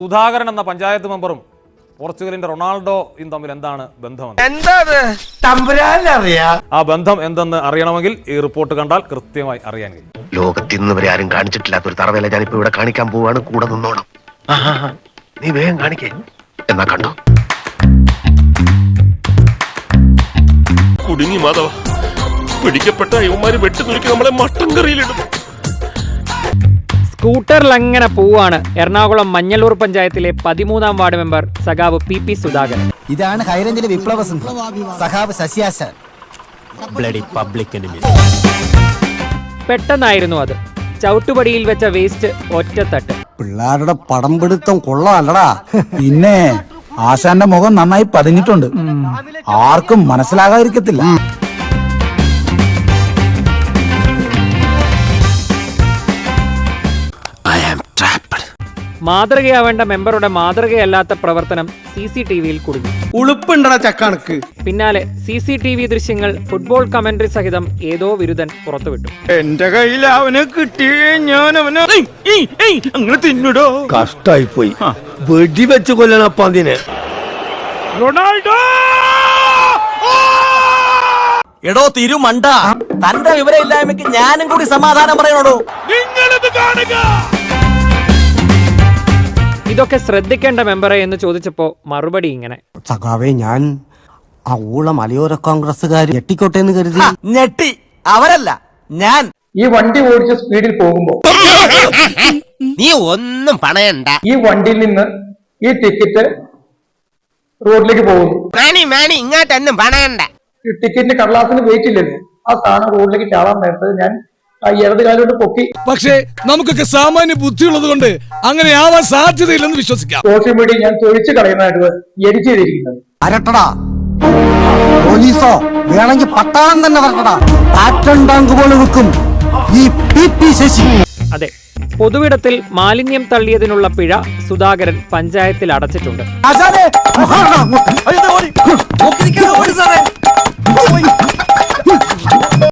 സുധാകരൻ എന്ന പഞ്ചായത്ത് മെമ്പറും പോർച്ചുഗലിന്റെ റൊണാൾഡോയും തമ്മിൽ എന്താണ് ബന്ധമെന്ന്? തമ്പുരാനറിയാ? ആ ബന്ധം എന്തെന്ന് അറിയണമെങ്കിൽ ഈ റിപ്പോർട്ട് കണ്ടാൽ കൃത്യമായി അറിയാൻ കഴിയും. ലോകത്തിൽ നിന്ന് വരെ ആരും കാണിച്ചിട്ടില്ലാത്ത ഒരു തറവേല ഞാനിപ്പോ ഇവിടെ കാണിക്കാൻ പോവാണ് കൂടെ നിന്നോണം. ആഹാ, നീ വേഗം കാണിക്കേ. എന്നാ കണ്ടോ? കുടുങ്ങി മാധവ പിടിക്കപ്പെട്ട ഇവന്മാര് വെട്ടിനുരുക്കി നമ്മളെ മട്ടൻ കറിയിലിടും സ്കൂട്ടറിൽ അങ്ങനെ പോവാണ് എറണാകുളം മഞ്ഞളൂർ പഞ്ചായത്തിലെ പതിമൂന്നാം വാർഡ് മെമ്പർ സഖാവ് പി പി സുധാകരൻ. ഇതാണ് ഹൈറേഞ്ചിലെ വിപ്ലവ സഖാവ് ശശിയാശൻ പെട്ടെന്നായിരുന്നു അത്. ചവിട്ടുപടിയിൽ വെച്ച വേസ്റ്റ് ഒറ്റത്തട്ട്. പിള്ളേരുടെ പടം പിടുത്തം കൊള്ളാലടാ പിന്നെ ആശാന്റെ മുഖം നന്നായി പതിഞ്ഞിട്ടുണ്ട്. ആർക്കും മനസ്സിലാകാതിരിക്കത്തില്ല. മാതൃകയാവേണ്ട മെമ്പറുടെ മാതൃകയല്ലാത്ത പ്രവർത്തനം സി സി ടി വിയിൽ കുടുങ്ങി. ഉളുപ്പുണ്ടടാ ചക്കണക്ക്. പിന്നാലെ സി സി ടി വി ദൃശ്യങ്ങൾ ഫുട്ബോൾ കമന്ററി സഹിതം ഏതോ വിരുദ്ധൻ പുറത്തുവിട്ടു. എന്റെ കയ്യിൽ അവനെ കിട്ടി ഞാൻ അവനെ അങ്ങനെ തിന്നിടോ. കഷ്ടായി പോയി വെടിവെച്ച് കൊല്ലണപ്പ അതിനെ റൊണാൾഡോ! എടോ തിരുമണ്ട തന്റെ വിവരമില്ലായ്മക്ക് ഞാനും കൂടി സമാധാനം പറയണോടോ? നിങ്ങളിത് കാണുക! ഇതൊക്കെ ശ്രദ്ധിക്കേണ്ട മെമ്പറെ എന്ന് ചോദിച്ചപ്പോ മറുപടി ഇങ്ങനെ. സഖാവേ ഞാൻ ആ ഊള മലയോര കോൺഗ്രസ്സുകാർ ഞെട്ടിക്കോട്ടെ എന്ന് കരുതി. ഞെട്ടി. അവരല്ല ഞാൻ. ഈ വണ്ടി ഓടിച്ച സ്പീഡിൽ പോകുമ്പോൾ നീ ഒന്നും പണയണ്ട. ഈ വണ്ടിയിൽ നിന്ന് ഈ ടിക്കറ്റ് റോഡിലേക്ക് പോകുന്നു. മാണി മാണി ഇങ്ങോട്ടൊന്നും പണയണ്ട. ഈ ടിക്കറ്റിന്റെ കടലാസിന് വെയിറ്റ് ഇല്ലല്ലോ ആ സാധനം റോഡിലേക്ക് ചാടാൻ നേരത്തെ ഞാൻ ഇടത് കാലോട്ട് പൊക്കി. പക്ഷേ നമുക്കൊക്കെ സാമാന്യ ബുദ്ധിയുള്ളത് കൊണ്ട് അങ്ങനെ ആവാൻ സാധ്യതയില്ലെന്ന് വിശ്വസിക്കാം. സോഷ്യൽ മീഡിയ ഞാൻ തൊഴിച്ചു കളയുന്നതായിട്ട് എഡിറ്റ് ചെയ്തിരിക്കുന്നത്. അരട്ടടാ പോലീസോ വേണമെങ്കിൽ പട്ടാളം തന്നെ വരട്ടടാ. ആറ്റം ടാങ്ക് പോലെ വെക്കും ഈ പി പി ശശി. അതെ പൊതുവിടത്തിൽ മാലിന്യം തള്ളിയതിനുള്ള പിഴ സുധാകരൻ പഞ്ചായത്തിൽ അടച്ചിട്ടുണ്ട്.